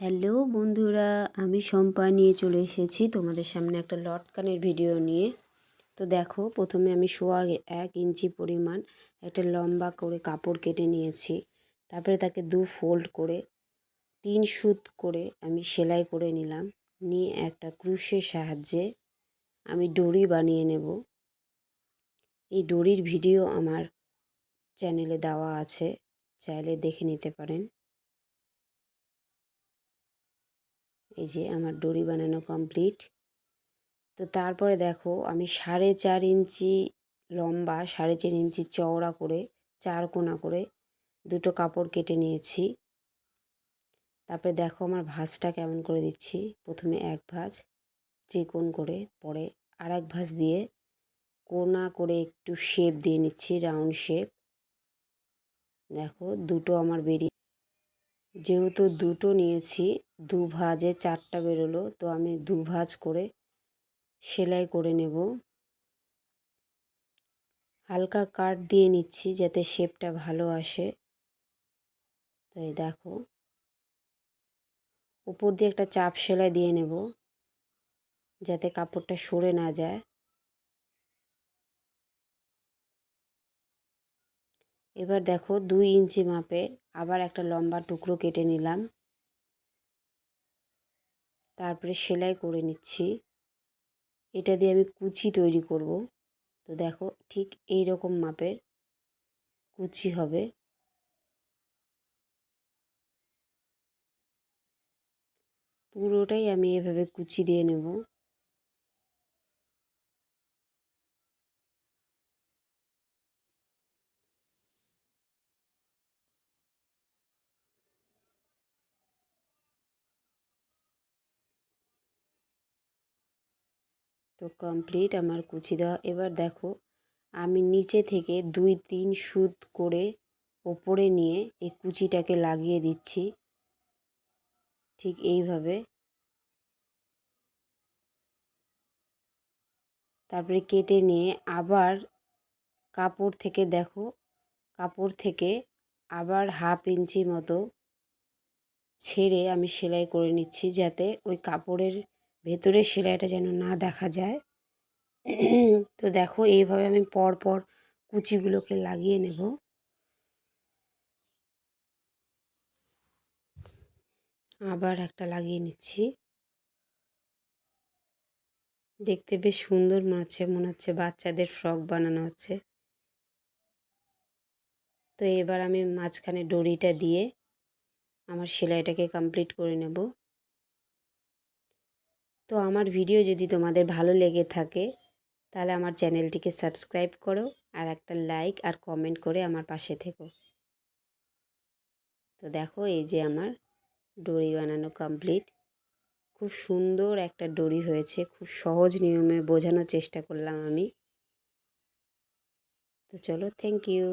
Hello বন্ধুরা, আমি শম্পা নিয়ে চলে এসেছি তোমাদের সামনে একটা লটকানের ভিডিও নিয়ে। তো দেখো, প্রথমে আমি সোয়া এক ইঞ্চি পরিমাণ একটা লম্বা করে কাপড় কেটে নিয়েছি। তারপরে তাকে দু ফোল্ড করে, তিন সুত করে আমি সেলাই করে নিলাম। নিয়ে একটা ক্রুশের সাহায্যে আমি ডরি বানিয়ে নেব। এই ডরির ভিডিও আমার চ্যানেলে দেওয়া আছে, চাইলে দেখে নিতে পারেন। এই যে আমার ডরি বানানো কমপ্লিট তো তারপরে দেখো আমি সাড়ে চার ইঞ্চি লম্বা, সাড়ে চার ইঞ্চি চওড়া করে, চার কোনা করে দুটো কাপড় কেটে নিয়েছি। তারপরে দেখো আমার ভাঁজটা কেমন করে দিচ্ছি। প্রথমে এক ভাঁজ ত্রিকোণ করে, পরে আর এক ভাঁজ দিয়ে কোনা করে একটু শেপ দিয়ে নিচ্ছি রাউন্ড শেপ দেখো দুটো আমার বেরিয়ে যেহেতু দুটো নিয়েছি, দু ভাজে চারটা বেরোলো, তো আমি দু ভাজ করে সেলাই করে নেব। হালকা কাট দিয়ে নিচ্ছি যাতে শেপটা ভালো আসে। তো এই দেখো। উপর দিয়ে একটা চাপ সেলাই দিয়ে নেব, যাতে কাপড়টা সরে না যায়। এবার দেখো দুই ইঞ্চি মাপের আবার একটা লম্বা টুকরো কেটে নিলাম। তারপরে সেলাই করে নিচ্ছি। এটা দিয়ে আমি কুচি তৈরি করব। তো দেখো ঠিক এই রকম মাপের কুচি হবে। পুরোটাই আমি এভাবে কুচি দিয়ে নেব। তো কমপ্লিট আমার কুচি দেওয়া। এবার দেখো, আমি নিচে থেকে দুই, তিন সুত করে ওপরে নিয়ে এই কুচিটাকে লাগিয়ে দিচ্ছি। ঠিক এইভাবে। তারপরে কেটে নিয়ে আবার কাপড় থেকে দেখো, কাপড় থেকে আবার হাফ ইঞ্চি মতো ছেড়ে আমি সেলাই করে নিচ্ছি যাতে ওই কাপড়ের ভেতরের সেলাইটা যেন না দেখা যায়। তো দেখো, এইভাবে আমি পর পর কুচিগুলোকে লাগিয়ে নেব। আবার একটা লাগিয়ে নিচ্ছি। দেখতে বেশ সুন্দর মনে হচ্ছে মনে হচ্ছে বাচ্চাদের ফ্রক বানানো হচ্ছে। তো এবার আমি মাঝখানে ডরিটা দিয়ে আমার সেলাইটাকে কমপ্লিট করে নেব। তো আমার ভিডিও যদি তোমাদের ভালো লেগে থাকে, তাহলে আমার চ্যানেলটিকে সাবস্ক্রাইব করো আর একটা লাইক আর কমেন্ট করে আমার পাশে থেকো। তো দেখো এই যে আমার ডরি বানানো কমপ্লিট। খুব সুন্দর একটা ডরি হয়েছে, খুব সহজ নিয়মে বোঝানোর চেষ্টা করলাম আমি। তো চলো, থ্যাংক ইউ।